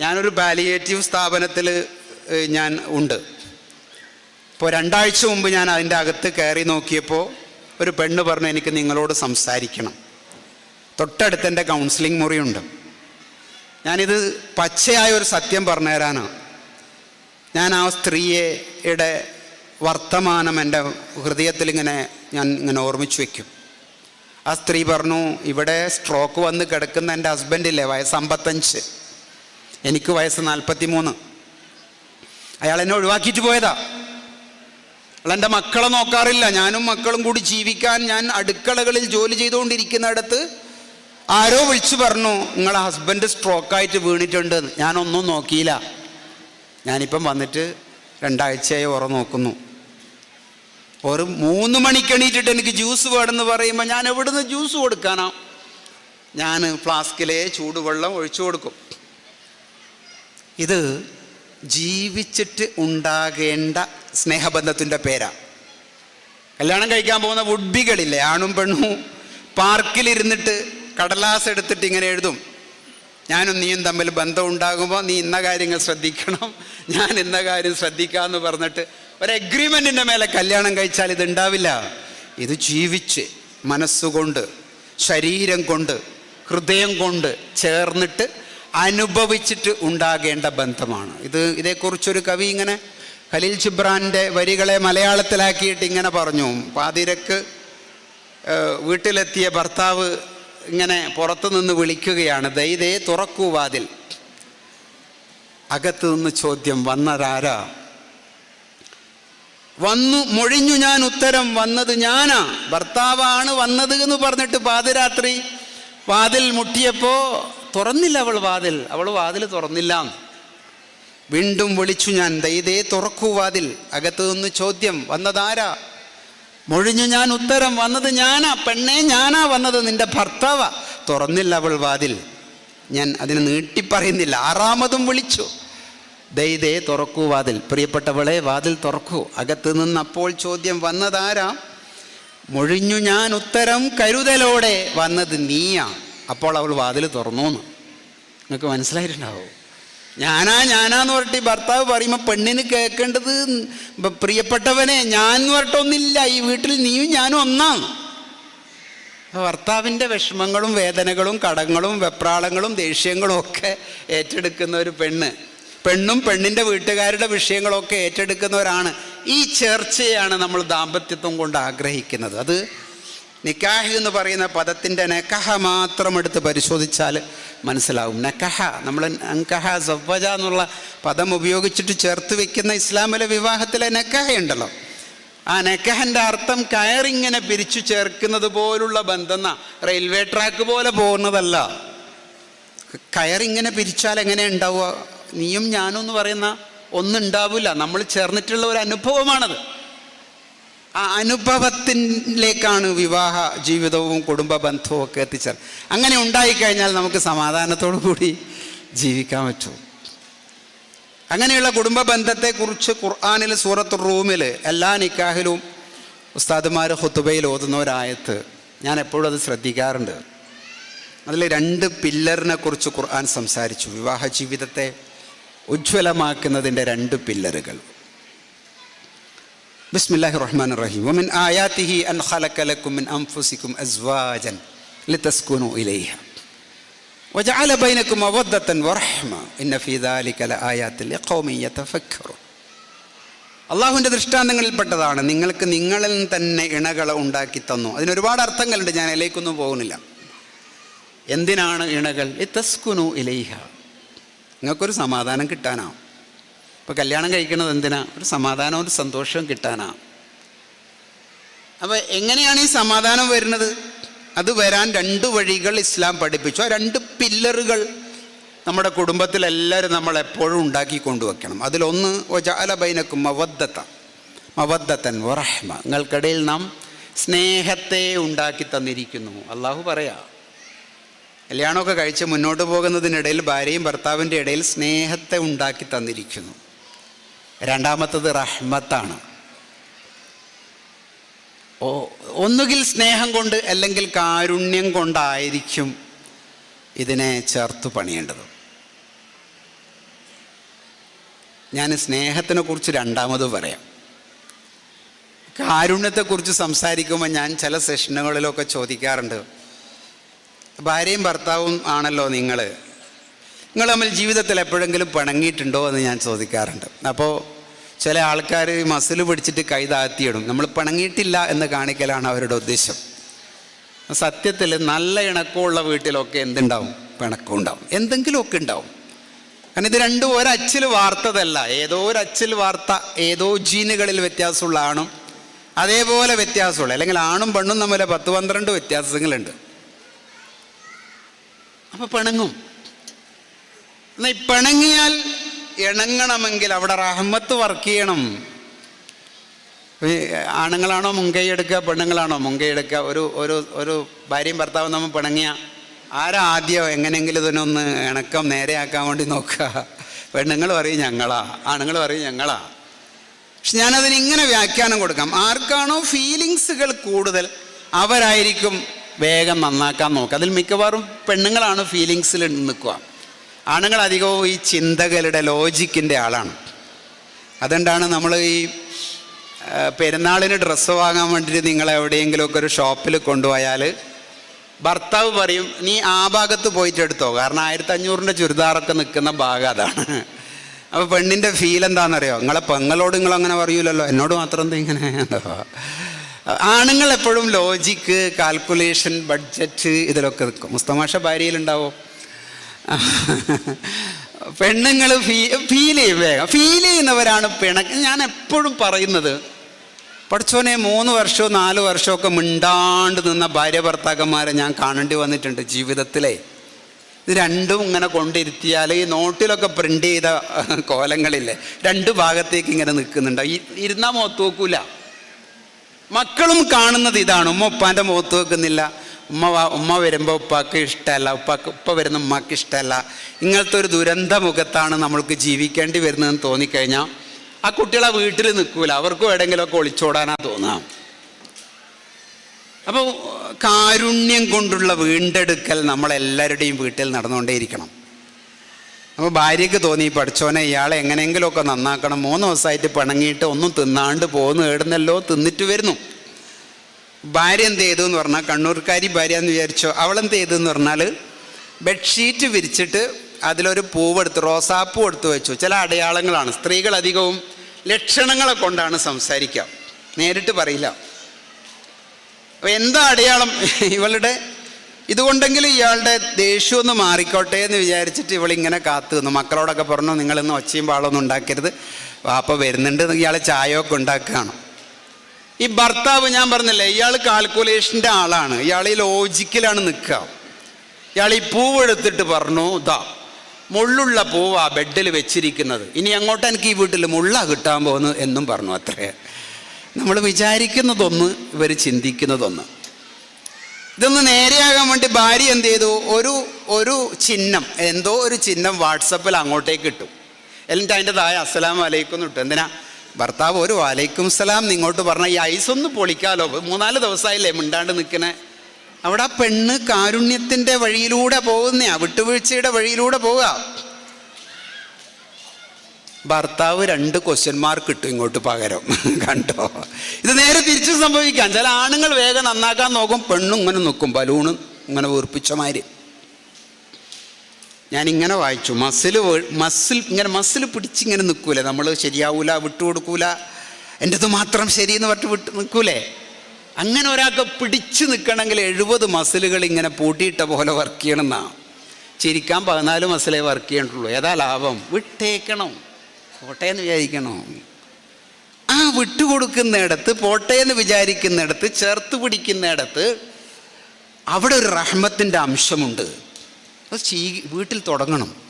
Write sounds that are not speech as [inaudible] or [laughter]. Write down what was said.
ഞാനൊരു പാലിയേറ്റീവ് സ്ഥാപനത്തിൽ ഞാൻ ഉണ്ട്. ഇപ്പോൾ രണ്ടാഴ്ച മുമ്പ് ഞാൻ അതിന്റെ അകത്ത് കയറി നോക്കിയപ്പോൾ ഒരു പെണ്ണ് പറഞ്ഞു എനിക്ക് നിങ്ങളോട് സംസാരിക്കണം. തൊട്ടടുത്ത് എന്റെ കൗൺസിലിംഗ് മുറിയുണ്ട്. ഞാനിത് പച്ചയായ ഒരു സത്യം പറഞ്ഞു തരാനാണ് ഞാൻ ആ സ്ത്രീയുടെ വർത്തമാനം എന്റെ ഹൃദയത്തിൽ ഇങ്ങനെ ഞാൻ ഇങ്ങനെ ഓർമ്മിച്ച് വയ്ക്കും ആ സ്ത്രീ പറഞ്ഞു ഇവിടെ സ്ട്രോക്ക് വന്ന് കിടക്കുന്ന എന്റെ ഹസ്ബൻഡില്ലേ വയസ്സ് അമ്പത്തഞ്ച് എനിക്ക് വയസ്സ് നാൽപ്പത്തി മൂന്ന് അയാൾ എന്നെ ഒഴിവാക്കിയിട്ട് പോയതാ. അയാൾ എന്റെ മക്കളെ നോക്കാറില്ല. ഞാനും മക്കളും കൂടി ജീവിക്കാൻ ഞാൻ അടുക്കളകളിൽ ജോലി ചെയ്തുകൊണ്ടിരിക്കുന്നിടത്ത് ആരോ വിളിച്ചു പറഞ്ഞു നിങ്ങളെ ഹസ്ബൻഡ് സ്ട്രോക്കായിട്ട് വീണിട്ടുണ്ട് എന്ന്." ഞാനൊന്നും നോക്കിയില്ല. ഞാനിപ്പം വന്നിട്ട് രണ്ടാഴ്ചയായി ഉറ നോക്കുന്നു. ഒരു മൂന്ന് മണിക്ക് എണീറ്റിട്ട് എനിക്ക് ജ്യൂസ് വേണമെന്ന് പറയുമ്പോൾ ഞാൻ എവിടുന്ന് ജ്യൂസ് കൊടുക്കാനാ? ഞാൻ ഫ്ലാസ്കിലെ ചൂടുവെള്ളം ഒഴിച്ചു കൊടുക്കും. ഇത് ജീവിച്ചിട്ട് ഉണ്ടാകേണ്ട സ്നേഹബന്ധത്തിന്റെ പേരാ. കല്യാണം കഴിക്കാൻ പോകുന്ന വുഡ്ബികളില്ലേ ആണും പെണ്ണും പാർക്കിലിരുന്നിട്ട് കടലാസ് എടുത്തിട്ട് ഇങ്ങനെ എഴുതും. ഞാനും നീയും തമ്മിൽ ബന്ധം ഉണ്ടാകുമ്പോൾ നീ ഇന്ന കാര്യങ്ങൾ ശ്രദ്ധിക്കണം ഞാൻ ഇന്ന കാര്യം ശ്രദ്ധിക്കാമെന്ന് പറഞ്ഞിട്ട് ഒരു അഗ്രിമെന്റിന്റെ മേലെ കല്യാണം കഴിച്ചാൽ ഇത് ഉണ്ടാവില്ല. ഇത് ജീവിച്ച് മനസ്സുകൊണ്ട് ശരീരം കൊണ്ട് ഹൃദയം കൊണ്ട് ചേർന്നിട്ട് അനുഭവിച്ചിട്ട് ഉണ്ടാകേണ്ട ബന്ധമാണ്. ഇത് ഇതേക്കുറിച്ചൊരു കവി ഇങ്ങനെ ഖലീൽ ജിബ്രാന്റെ വരികളെ മലയാളത്തിലാക്കിയിട്ട് ഇങ്ങനെ പറഞ്ഞു. പാതിരക്ക് വീട്ടിലെത്തിയ ഭർത്താവ് ഇങ്ങനെ പുറത്തു നിന്ന് വിളിക്കുകയാണ് ദൈതേ തുറക്കൂ വാതിൽ. അകത്ത് നിന്ന് ചോദ്യം വന്നതാരാ? വന്നു മൊഴിഞ്ഞു ഞാൻ ഉത്തരം വന്നത് ഞാനാ. ഭർത്താവാണ് വന്നത് എന്ന് പറഞ്ഞിട്ട് പാതിരാത്രി വാതിൽ മുട്ടിയപ്പോ തുറന്നില്ല അവൾ വാതിൽ. അവൾ വാതിൽ തുറന്നില്ല. വീണ്ടും വിളിച്ചു ഞാൻ ദൈതേ തുറക്കൂ വാതിൽ. അകത്തു നിന്ന് ചോദ്യം വന്നതാരാ? മൊഴിഞ്ഞു ഞാൻ ഉത്തരം വന്നത് ഞാനാ. പെണ്ണേ ഞാനാ വന്നത് നിന്റെ ഭർത്താവ. തുറന്നില്ല അവൾ വാതിൽ. ഞാൻ അതിനെ നീട്ടിപ്പറയുന്നില്ല. ആറാമതും വിളിച്ചു. ദൈതേ തുറക്കൂ വാതിൽ. പ്രിയപ്പെട്ടവളെ വാതിൽ തുറക്കൂ. അകത്ത് നിന്ന് അപ്പോൾ ചോദ്യം വന്നതാരാ? മൊഴിഞ്ഞു ഞാൻ ഉത്തരം കരുതലോടെ വന്നത് നീയാ. അപ്പോൾ അവൾ വാതിൽ തുറന്നു നിങ്ങൾക്ക് മനസ്സിലായിട്ടുണ്ടാവും. ഞാനാ ഞാനാന്ന് പറഞ്ഞിട്ട് ഈ ഭർത്താവ് പറയുമ്പോൾ പെണ്ണിന് കേൾക്കേണ്ടത് പ്രിയപ്പെട്ടവനെ ഞാൻ എന്ന് പറഞ്ഞിട്ടൊന്നില്ല ഈ വീട്ടിൽ നീയും ഞാനും ഒന്നാണ്. ഭർത്താവിന്റെ വിഷമങ്ങളും വേദനകളും കടങ്ങളും വെപ്രാളങ്ങളും ദേഷ്യങ്ങളും ഒക്കെ ഏറ്റെടുക്കുന്ന ഒരു പെണ്ണ് പെണ്ണും പെണ്ണിന്റെ വീട്ടുകാരുടെ വിഷയങ്ങളൊക്കെ ഏറ്റെടുക്കുന്നവരാണ് ഈ ചേർച്ചയാണ് നമ്മൾ ദാമ്പത്യത്വം കൊണ്ട് ആഗ്രഹിക്കുന്നത്. അത് നിക്കാഹ് എന്ന് പറയുന്ന പദത്തിന്റെ നെക്കഹ മാത്രം എടുത്ത് പരിശോധിച്ചാൽ മനസ്സിലാവും. നക്കഹ നമ്മൾ അങ്കഹ സവ്വജ എന്നുള്ള പദം ഉപയോഗിച്ചിട്ട് ചേർത്ത് വെക്കുന്ന ഇസ്ലാമിലെ വിവാഹത്തിലെ നക്കഹയുണ്ടല്ലോ ആ നക്കഹന്റെ അർത്ഥം കയറിങ്ങനെ പിരിച്ചു ചേർക്കുന്നത് പോലുള്ള ബന്ധം എന്നാ റെയിൽവേ ട്രാക്ക് പോലെ പോകുന്നതല്ല. കയറിങ്ങനെ പിരിച്ചാൽ എങ്ങനെ ഉണ്ടാവുക? നീയും ഞാനും എന്ന് പറയുന്ന ഒന്നുണ്ടാവില്ല. നമ്മൾ ചേർന്നിട്ടുള്ള ഒരു അനുഭവമാണത്. ആ അനുഭവത്തിലേക്കാണ് വിവാഹ ജീവിതവും കുടുംബ ബന്ധവും ഒക്കെ എത്തിച്ചേർന്നത് അങ്ങനെ ഉണ്ടായിക്കഴിഞ്ഞാൽ നമുക്ക് സമാധാനത്തോടു കൂടി ജീവിക്കാൻ പറ്റും. അങ്ങനെയുള്ള കുടുംബ ബന്ധത്തെക്കുറിച്ച് ഖുർആാനിൽ സൂറത്ത് റൂമിൽ എല്ലാ നിക്കാഹിലും ഉസ്താദുമാർ ഹുത്തുബയിൽ ഓതുന്ന ഒരായത്ത് ഞാൻ എപ്പോഴും അത് ശ്രദ്ധിക്കാറുണ്ട്. അതിൽ രണ്ട് പില്ലറിനെ കുറിച്ച് ഖുർആൻ സംസാരിച്ചു. വിവാഹ ജീവിതത്തെ ഉജ്ജ്വലമാക്കുന്നതിന്റെ രണ്ട് പില്ലറുകൾ. ബിസ്മില്ലാഹി റഹ്മാൻ റഹീം വമിൻ ആയാത്തിഹി അൻ ഖലക ലക്കും മിൻ അൻഫുസിക്കും അസ്വാജൻ ലിതസ്കുനു ഇലൈഹ وجعل بينكم مودة ورحمة إن في ذلك لآيات لقوم يتفكرون അള്ളാഹുവിൻ്റെ ദൃഷ്ടാന്തങ്ങളിൽപ്പെട്ടതാണ് നിങ്ങൾക്ക് നിങ്ങളിൽ തന്നെ ഇണകളെ ഉണ്ടാക്കി തന്നു അതിന് ഒരുപാട് അർത്ഥങ്ങളുണ്ട് ഞാൻ അതിലേക്കൊന്നും പോകുന്നില്ല എന്തിനാണ് ഇണകൾ ഇത്തസ്കുനു ഇലൈഹ നിങ്ങൾക്കൊരു സമാധാനം കിട്ടാനാ ഇപ്പോൾ കല്യാണം കഴിക്കുന്നത് എന്തിനാ? ഒരു സമാധാനവും ഒരു സന്തോഷവും കിട്ടാനാ. അപ്പോൾ എങ്ങനെയാണ് ഈ സമാധാനം വരുന്നത്? അത് വരാൻ രണ്ട് വഴികൾ ഇസ്ലാം പഠിപ്പിച്ചു. ആ രണ്ട് പില്ലറുകൾ നമ്മുടെ കുടുംബത്തിലെല്ലാവരും നമ്മൾ എപ്പോഴും ഉണ്ടാക്കി കൊണ്ടുവയ്ക്കണം അതിലൊന്ന് ഒജാല ബൈനക്കും മവദ്ദത്ത. മവദ്ദത്തൻ വറഹ്മ. നിങ്ങൾക്കിടയിൽ നാം സ്നേഹത്തെ ഉണ്ടാക്കി തന്നിരിക്കുന്നു. അള്ളാഹു പറയാ കല്യാണമൊക്കെ കഴിച്ച് മുന്നോട്ട് പോകുന്നതിനിടയിൽ ഭാര്യയും ഭർത്താവിന്റെ ഇടയിൽ സ്നേഹത്തെ ഉണ്ടാക്കി തന്നിരിക്കുന്നു. രണ്ടാമത്തത് റഹ്മത്താണ്. ഓ ഒന്നുകിൽ സ്നേഹം കൊണ്ട് അല്ലെങ്കിൽ കാരുണ്യം കൊണ്ടായിരിക്കും ഇതിനെ ചേർത്ത് പണിയേണ്ടത്. ഞാൻ സ്നേഹത്തിനെ കുറിച്ച് രണ്ടാമത് പറയാം. കാരുണ്യത്തെക്കുറിച്ച് സംസാരിക്കുമ്പോൾ ഞാൻ ചില സെഷനുകളിലൊക്കെ ചോദിക്കാറുണ്ട്. ഭാര്യയും ഭർത്താവും ആണല്ലോ നിങ്ങൾ നിങ്ങൾ തമ്മിൽ ജീവിതത്തിൽ എപ്പോഴെങ്കിലും പിണങ്ങിയിട്ടുണ്ടോ എന്ന് ഞാൻ ചോദിക്കാറുണ്ട്. അപ്പോൾ ചില ആൾക്കാർ മസിൽ പിടിച്ചിട്ട് കൈ താഴ്ത്തിയിടും. നമ്മൾ പിണങ്ങിയിട്ടില്ല എന്ന് കാണിക്കലാണ് അവരുടെ ഉദ്ദേശം. സത്യത്തിൽ നല്ല ഇണക്കമുള്ള വീട്ടിലൊക്കെ എന്തുണ്ടാവും? പിണക്കം ഉണ്ടാവും. എന്തെങ്കിലുമൊക്കെ ഉണ്ടാവും. കാരണം ഇത് രണ്ടും ഒരച്ചിൽ വാർത്തതല്ല. ഏതോ ഒരു അച്ചിൽ വാർത്ത ഏതോ ജീനുകളിൽ വ്യത്യാസമുള്ള ആണും അതേപോലെ വ്യത്യാസമുള്ള അല്ലെങ്കിൽ ആണും പെണ്ണും തമ്മിൽ പത്ത് പന്ത്രണ്ട് വ്യത്യാസങ്ങളുണ്ട്. അപ്പോൾ പിണങ്ങും. എന്നാ ഈ പിണങ്ങിയാൽ ഇണങ്ങണമെങ്കിൽ അവിടെ റഹ്മത്ത് വർക്ക് ചെയ്യണം. ആണുങ്ങളാണോ മുൻകൈ എടുക്കുക പെണ്ണുങ്ങളാണോ മുൻകൈ എടുക്കുക? ഒരു ഒരു ഒരു ഭാര്യയും ഭർത്താവും നമ്മൾ പിണങ്ങിയ. ആരാ ആദ്യം എങ്ങനെയെങ്കിലും ഇതിനൊന്ന് ഇണക്കം നേരെയാക്കാൻ വേണ്ടി നോക്കുക? പെണ്ണുങ്ങൾ പറയും ഞങ്ങളാ ആണുങ്ങൾ പറയും ഞങ്ങളാ. പക്ഷെ ഞാനതിന് ഇങ്ങനെ വ്യാഖ്യാനം കൊടുക്കാം. ആർക്കാണോ ഫീലിങ്സുകൾ കൂടുതൽ അവരായിരിക്കും വേഗം നന്നാക്കാൻ നോക്കുക. അതിൽ മിക്കവാറും പെണ്ണുങ്ങളാണ് ഫീലിങ്സിൽ നിൽക്കുക. ആണുങ്ങൾ അധികവും ഈ ചിന്തകളുടെ ലോജിക്കിന്റെ ആളാണ്. അതുകൊണ്ടാണ് നമ്മൾ ഈ പെരുന്നാളിന് ഡ്രസ്സ് വാങ്ങാൻ വേണ്ടിയിട്ട് നിങ്ങൾ എവിടെയെങ്കിലുമൊക്കെ ഒരു ഷോപ്പിൽ കൊണ്ടുപോയാൽ ഭർത്താവ് പറയും നീ ആ ഭാഗത്ത് പോയിട്ട് എടുത്തോ. കാരണം ആയിരത്തി അഞ്ഞൂറിന്റെ ചുരിദാറൊക്കെ നിൽക്കുന്ന ഭാഗം അതാണ്. അപ്പോൾ പെണ്ണിന്റെ ഫീൽ എന്താണെന്നറിയോ? നിങ്ങളെ പെങ്ങളോട് നിങ്ങൾ അങ്ങനെ പറയൂലല്ലോ. എന്നോട് മാത്രം എന്താ ഇങ്ങനെ? ആണുങ്ങൾ എപ്പോഴും ലോജിക്ക് കാൽക്കുലേഷൻ ബഡ്ജറ്റ് ഇതിലൊക്കെ നിൽക്കും. മുസ്തമാഷ ഭാര്യയിലുണ്ടാവോ [laughs] പെണ്ണുങ്ങൾ ഫീ ഫീൽ ചെയ്യും വേഗം. ഫീൽ ചെയ്യുന്നവരാണ് പിണക്ക് ഞാൻ എപ്പോഴും പറയുന്നത് പഠിച്ചോനെ മൂന്ന് വർഷവും നാല് വർഷമൊക്കെ മിണ്ടാണ്ട് നിന്ന ഭാര്യ ഭർത്താക്കന്മാരെ ഞാൻ കാണേണ്ടി വന്നിട്ടുണ്ട് ജീവിതത്തിലെ. ഇത് രണ്ടും ഇങ്ങനെ കൊണ്ടിരുത്തിയാൽ ഈ നോട്ടിലൊക്കെ പ്രിന്റ് ചെയ്ത [laughs] കോലങ്ങളില്ലേ രണ്ട് ഭാഗത്തേക്ക് ഇങ്ങനെ നിൽക്കുന്നുണ്ട്. ഇരുന്നാൽ മുഖത്ത് നോക്കൂല. മക്കളും കാണുന്നത് ഇതാണ്. ഉമ്മ ഉപ്പാന്റെ മുഖത്ത് വെക്കുന്നില്ല ഉമ്മ ഉമ്മ വരുമ്പോൾ ഉപ്പാക്ക് ഇഷ്ടമല്ല ഉപ്പാക്ക് ഉപ്പ വരുന്ന ഉമ്മക്ക് ഇഷ്ടമല്ല ഇങ്ങനത്തെ ഒരു ദുരന്ത മുഖത്താണ് നമ്മൾക്ക് ജീവിക്കേണ്ടി വരുന്നതെന്ന് തോന്നിക്കഴിഞ്ഞാൽ ആ കുട്ടികളെ വീട്ടിൽ നിൽക്കൂല. അവർക്കും എവിടെയെങ്കിലുമൊക്കെ ഒളിച്ചോടാനാ തോന്നാം. അപ്പോൾ കാരുണ്യം കൊണ്ടുള്ള വീണ്ടെടുക്കൽ നമ്മളെല്ലാവരുടെയും വീട്ടിൽ നടന്നുകൊണ്ടേയിരിക്കണം. അപ്പോൾ ഭാര്യയ്ക്ക് തോന്നി പഠിച്ചോനെ ഇയാളെ എങ്ങനെയെങ്കിലുമൊക്കെ നന്നാക്കണം. മൂന്ന് ദിവസമായിട്ട് പിണങ്ങിയിട്ട് ഒന്നും തിന്നാണ്ട് പോകുന്നു ഏടുന്നല്ലോ തിന്നിട്ട് വരുന്നു. ഭാര്യ എന്ത് ചെയ്തു എന്ന് പറഞ്ഞാൽ കണ്ണൂർക്കാരി ഭാര്യ എന്ന് വിചാരിച്ചോ അവളെന്ത് ചെയ്തു എന്ന് പറഞ്ഞാൽ ബെഡ്ഷീറ്റ് വിരിച്ചിട്ട് അതിലൊരു പൂവെടുത്ത് റോസാപ്പൂ എടുത്ത് വെച്ചു. ചില അടയാളങ്ങളാണ്. സ്ത്രീകൾ അധികവും ലക്ഷണങ്ങളെ കൊണ്ടാണ് സംസാരിക്കുക. നേരിട്ട് പറയില്ല. അപ്പോൾ എന്താ അടയാളം? ഇവളുടെ ഇതുകൊണ്ടെങ്കിലും ഇയാളുടെ ദേഷ്യം ഒന്ന് മാറിക്കോട്ടെ എന്ന് വിചാരിച്ചിട്ട് ഇവളിങ്ങനെ കാത്തു നിന്നു. മക്കളോടൊക്കെ പറഞ്ഞു നിങ്ങളിന്ന് ഒച്ചയും പാളൊന്നും ഉണ്ടാക്കരുത്. വാപ്പ വരുന്നുണ്ട് ഇയാളെ ചായയൊക്കെ ഉണ്ടാക്കുകയാണ്. ഈ ഭർത്താവ് ഞാൻ പറഞ്ഞില്ലേ ഇയാൾ കാൽക്കുലേഷന്റെ ആളാണ്. ഇയാൾ ഈ ലോജിക്കലാണ് നിൽക്കുക. ഇയാൾ ഈ പൂവെടുത്തിട്ട് പറഞ്ഞു ഇതാ മുള്ളുള്ള പൂവാ ബെഡിൽ വെച്ചിരിക്കുന്നത്. ഇനി അങ്ങോട്ട് എനിക്ക് ഈ വീട്ടിൽ മുള്ള കിട്ടാൻ പോകുന്നു എന്നും പറഞ്ഞു അത്രേ. നമ്മൾ വിചാരിക്കുന്നതൊന്ന് ഇവർ ചിന്തിക്കുന്നതൊന്ന്. ഇതൊന്ന് നേരെയാകാൻ വേണ്ടി ഭാര്യ എന്ത് ചെയ്തു? ഒരു ഒരു ചിഹ്നം എന്തോ ഒരു ചിഹ്നം വാട്സപ്പിൽ അങ്ങോട്ടേക്ക് ഇട്ടു. എന്നിട്ട് അതിന്റെ താഴെ അസ്സലാം വലൈക്കും ഇട്ടു. എന്തിനാ? ഭർത്താവ് ഒരു വലൈക്കും സലാം നിങ്ങോട്ട് പറഞ്ഞ ഈ ഐസ് ഒന്ന് പൊളിക്കാലോ? മൂന്നാൽ ദിവസമായില്ലേ മിണ്ടാണ്ട് നിൽക്കണേ? അവിടെ ആ പെണ്ണ് കാരുണ്യത്തിന്റെ വഴിയിലൂടെ പോകുന്നയാ വിട്ടുവീഴ്ചയുടെ വഴിയിലൂടെ പോവുക. ഭർത്താവ് രണ്ട് ക്വസ്റ്റ്യൻ ഇട്ടു ഇങ്ങോട്ട് പകരം. [laughs] കണ്ടോ? ഇത് നേരെ തിരിച്ചു സംഭവിക്കാം. ചില ആണുങ്ങൾ വേഗം നന്നാക്കാൻ നോക്കും പെണ്ണും ഇങ്ങനെ നിൽക്കും ബലൂണ് ഇങ്ങനെ വീർപ്പിച്ച മാതിരി. ഞാൻ ഇങ്ങനെ വായിച്ചു മസിൽ മസിൽ ഇങ്ങനെ മസിൽ പിടിച്ചിങ്ങനെ നിൽക്കൂലേ. നമ്മൾ ശരിയാവൂല വിട്ടുകൊടുക്കൂല. എന്റെത് മാത്രം ശരിയെന്ന് പറഞ്ഞിട്ട് വിട്ട് നിൽക്കൂലേ? അങ്ങനെ ഒരാൾക്ക് പിടിച്ചു നിൽക്കണമെങ്കിൽ എഴുപത് മസിലുകൾ ഇങ്ങനെ പൂട്ടിയിട്ട പോലെ വർക്ക് ചെയ്യണമെന്നാണ് ചിരിക്കാൻ പതിനാല് മസിലേ വർക്ക് ചെയ്യണ്ടുള്ളൂ ഏതാ ലാഭം? വിട്ടേക്കണം. പോട്ടെ എന്ന് വിചാരിക്കണോ? ആ വിട്ടുകൊടുക്കുന്നിടത്ത് പോട്ടെ എന്ന് വിചാരിക്കുന്നിടത്ത് ചേർത്ത് പിടിക്കുന്നിടത്ത് അവിടെ ഒരു റഹ്മത്തിന്റെ അംശമുണ്ട്. അത് വീട്ടിൽ തുടങ്ങണം.